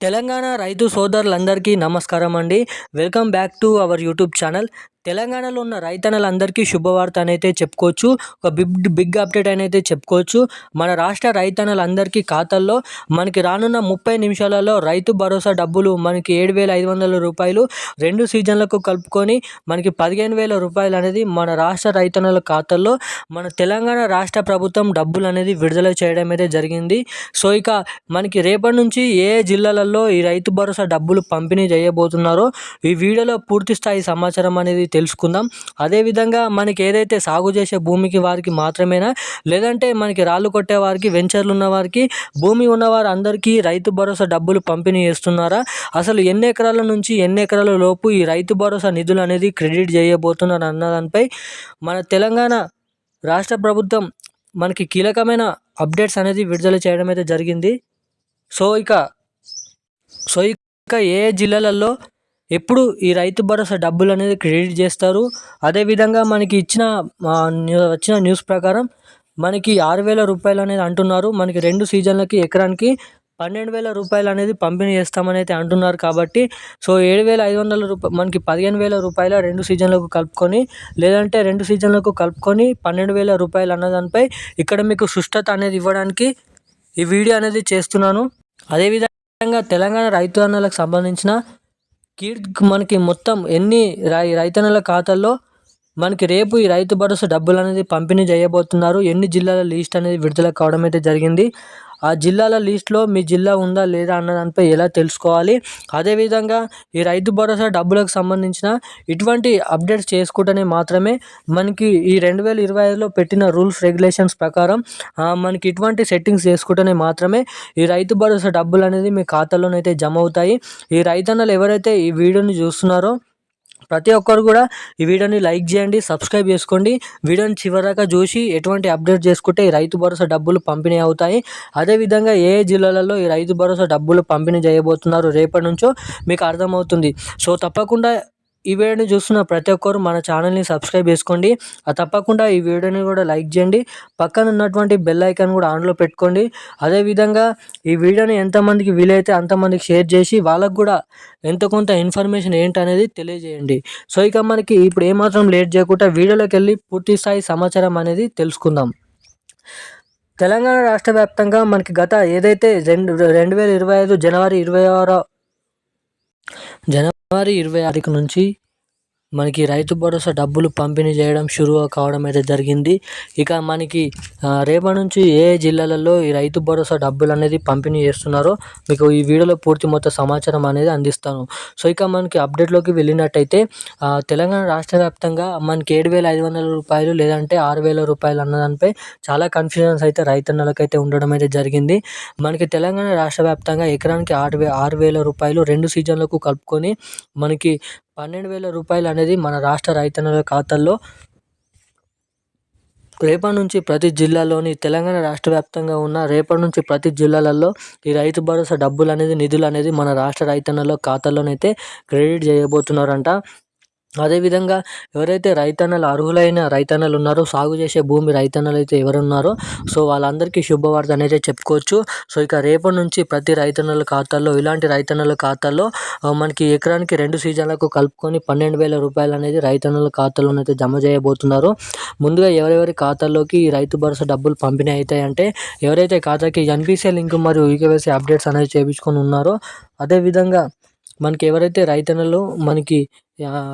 తెలంగాణ రైతు సోదరులందరికీ నమస్కారం అండి welcome back to our YouTube channel. తెలంగాణలో ఉన్న రైతన్నలందరికీ శుభవార్త అనైతే చెప్పుకోవచ్చు. ఒక బిగ్ బిగ్ అప్డేట్ అయితే చెప్పుకోవచ్చు. మన రాష్ట్ర రైతన్నలందరికీ ఖాతాల్లో మనకి రానున్న ముప్పై నిమిషాలలో రైతు భరోసా డబ్బులు మనకి ఏడు వేల ఐదు వందల రూపాయలు రెండు సీజన్లకు కలుపుకొని మనకి పదిహేను వేల రూపాయలు అనేది మన రాష్ట్ర రైతన్నల ఖాతాల్లో మన తెలంగాణ రాష్ట్ర ప్రభుత్వం డబ్బులు అనేది విడుదల చేయడం అయితే జరిగింది. సో ఇక మనకి రేపటి నుంచి ఏ జిల్లాలలో ఈ రైతు భరోసా డబ్బులు పంపిణీ చేయబోతున్నారో ఈ వీడియోలో పూర్తి స్థాయి సమాచారం అనేది తెలుసుకుందాం. అదేవిధంగా మనకి ఏదైతే సాగు చేసే భూమికి వారికి మాత్రమేనా లేదంటే మనకి రాళ్ళు కొట్టే వారికి వెంచర్లు ఉన్న వారికి భూమి ఉన్నవారు అందరికీ రైతు భరోసా డబ్బులు పంపిణీ చేస్తున్నారా? అసలు ఎన్ని ఎకరాల నుంచి ఎన్ని ఎకరాల లోపు ఈ రైతు భరోసా నిధులు అనేది క్రెడిట్ చేయబోతున్నారు అన్న దానిపై మన తెలంగాణ రాష్ట్ర ప్రభుత్వం మనకి కీలకమైన అప్డేట్స్ అనేది విడుదల చేయడం అయితే జరిగింది. సో ఇక సో ఇక ఏ జిల్లాలలో ఎప్పుడు ఈ రైతు భరోసా డబ్బులు అనేది క్రెడిట్ చేస్తారు. అదేవిధంగా మనకి ఇచ్చిన వచ్చిన న్యూస్ ప్రకారం మనకి ఆరు వేల రూపాయలు అనేది అంటున్నారు. మనకి రెండు సీజన్లకి ఎకరానికి పన్నెండు వేల రూపాయలు అనేది పంపిణీ చేస్తామని అయితే అంటున్నారు కాబట్టి సో ఏడు వేల ఐదు వందల రూపాయలు మనకి పదిహేను వేల రూపాయల రెండు సీజన్లకు కలుపుకొని లేదంటే రెండు సీజన్లకు కలుపుకొని పన్నెండు వేల రూపాయలు అన్నదానిపై ఇక్కడ మీకు సుష్టత అనేది ఇవ్వడానికి ఈ వీడియో అనేది చేస్తున్నాను. అదేవిధంగా తెలంగాణ రైతు అన్నలకు సంబంధించిన కీడ్ మనకి మొత్తం ఎన్ని రై రైతన్నల ఖాతాల్లో మనకి రేపు ఈ రైతు భరోసా డబ్బులు అనేది పంపిణీ చేయబోతున్నారు. ఎన్ని జిల్లాల లిస్ట్ అనేది విడుదల కావడం అయితే జరిగింది. ఆ జిల్లాల లిస్ట్లో మీ జిల్లా ఉందా లేదా అన్న దానిపై ఎలా తెలుసుకోవాలి? అదేవిధంగా ఈ రైతు భరోసా డబ్బులకు సంబంధించిన ఇటువంటి అప్డేట్స్ చేసుకుంటేనే మాత్రమే మనకి ఈ రెండు వేల ఇరవై ఐదులో పెట్టిన రూల్స్ రెగ్యులేషన్స్ ప్రకారం మనకి ఇటువంటి సెట్టింగ్స్ చేసుకుంటేనే మాత్రమే ఈ రైతు భరోసా డబ్బులు అనేది మీ ఖాతాలోనైతే జమ అవుతాయి. ఈ రైతన్నలు ఎవరైతే ఈ వీడియోని చూస్తున్నారో ప్రతి ఒక్కరు కూడా ఈ వీడియోని లైక్ చేయండి సబ్స్క్రైబ్ చేసుకోండి. వీడియోని చివరిదాకా చూసి ఎటువంటి అప్డేట్ చేసుకుంటే ఈ రైతు భరోసా డబ్బులు పంపిణీ అవుతాయి. అదేవిధంగా ఏ జిల్లాలలో ఈ రైతు భరోసా డబ్బులు పంపిణీ చేయబోతున్నారు రేపటి నుంచో మీకు అర్థమవుతుంది. సో తప్పకుండా ఈ వీడియోని చూస్తున్న ప్రతి ఒక్కరు మన ఛానల్ని సబ్స్క్రైబ్ చేసుకోండి. తప్పకుండా ఈ వీడియోని కూడా లైక్ చేయండి. పక్కన ఉన్నటువంటి బెల్ ఐకాన్ కూడా ఆన్లో పెట్టుకోండి. అదేవిధంగా ఈ వీడియోని ఎంతమందికి వీలైతే అంతమందికి షేర్ చేసి వాళ్ళకు కూడా ఎంత కొంత ఇన్ఫర్మేషన్ ఏంటనేది తెలియజేయండి. సో ఇక మనకి ఇప్పుడు ఏమాత్రం లేట్ చేయకుండా వీడియోలోకి వెళ్ళి పూర్తి స్థాయి సమాచారం అనేది తెలుసుకుందాం. తెలంగాణ రాష్ట్ర వ్యాప్తంగా మనకి గత ఏదైతే రెండు రెండు వేల ఇరవై ఐదు జనవరి ఇరవై ఆరో జనవరి ఇరవై తారీఖు నుంచి మనకి రైతు భరోసా డబ్బులు పంపిణీ చేయడం షురు కావడం అయితే జరిగింది. ఇక మనకి రేపటి నుంచి ఏ జిల్లాలలో ఈ రైతు భరోసా డబ్బులు అనేది పంపిణీ చేస్తున్నారో మీకు ఈ వీడియోలో పూర్తి మొత్తం సమాచారం అనేది అందిస్తాను. సో ఇక మనకి అప్డేట్లోకి వెళ్ళినట్టయితే తెలంగాణ రాష్ట్ర వ్యాప్తంగా మనకి ఏడు వేల ఐదు వందల రూపాయలు లేదంటే ఆరు వేల రూపాయలు అన్నదానిపై చాలా కన్ఫ్యూజన్స్ అయితే రైతన్నలకు అయితే ఉండడం అయితే జరిగింది. మనకి తెలంగాణ రాష్ట్ర వ్యాప్తంగా ఎకరానికి ఆరు వే ఆరు వేల రూపాయలు రెండు సీజన్లకు కలుపుకొని మనకి పన్నెండు వేల రూపాయలు అనేది మన రాష్ట్ర రైతన్నల ఖాతాల్లో రేపటి నుంచి ప్రతి జిల్లాలోని తెలంగాణ రాష్ట్ర వ్యాప్తంగా ఉన్న రేపటి నుంచి ప్రతి జిల్లాలలో ఈ రైతు భరోసా డబ్బులు అనేది నిధులు అనేది మన రాష్ట్ర రైతన్నల ఖాతాలోనైతే క్రెడిట్ చేయబోతున్నారంట. అదేవిధంగా ఎవరైతే రైతన్నలు అర్హులైన రైతన్నలు ఉన్నారో సాగు చేసే భూమి రైతన్నలు అయితే ఎవరున్నారో సో వాళ్ళందరికీ శుభవార్త అనేది చెప్పుకోవచ్చు. సో ఇక రేపటి నుంచి ప్రతి రైతన్నల ఖాతాల్లో ఇలాంటి రైతన్నల ఖాతాల్లో మనకి ఎకరానికి రెండు సీజన్లకు కలుపుకొని పన్నెండు వేల రూపాయలు అనేది రైతన్నల ఖాతాలోనైతే జమ చేయబోతున్నారు. ముందుగా ఎవరెవరి ఖాతాల్లోకి ఈ రైతు భరోసా డబ్బులు పంపిణీ అవుతాయి అంటే ఎవరైతే ఖాతాకి ఎన్పిసిఐ లింక్ మరియు ఈకేవైసీ అప్డేట్స్ అనేది చేయించుకొని ఉన్నారో అదేవిధంగా మనకి ఎవరైతే రైతన్నలో మనకి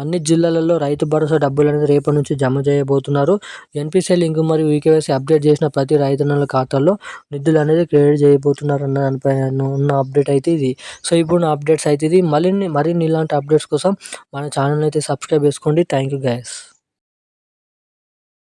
అన్ని జిల్లాలలో రైతు భరోసా డబ్బులు అనేది రేపటి నుంచి జమ చేయబోతున్నారు. ఎన్పిసిఐ లింక్ మరియు ఈకేవైసీ అప్డేట్ చేసిన ప్రతి రైతన్నల ఖాతాల్లో నిధులు అనేది క్రియేట్ చేయబోతున్నారు అన్న దానిపై ఉన్న అప్డేట్ అయితే ఇది. సో ఇప్పుడు నా అప్డేట్స్ అయితే ఇది. మరిన్ని మరిన్ని ఇలాంటి అప్డేట్స్ కోసం మన ఛానల్ అయితే సబ్స్క్రైబ్ చేసుకోండి. Thank you guys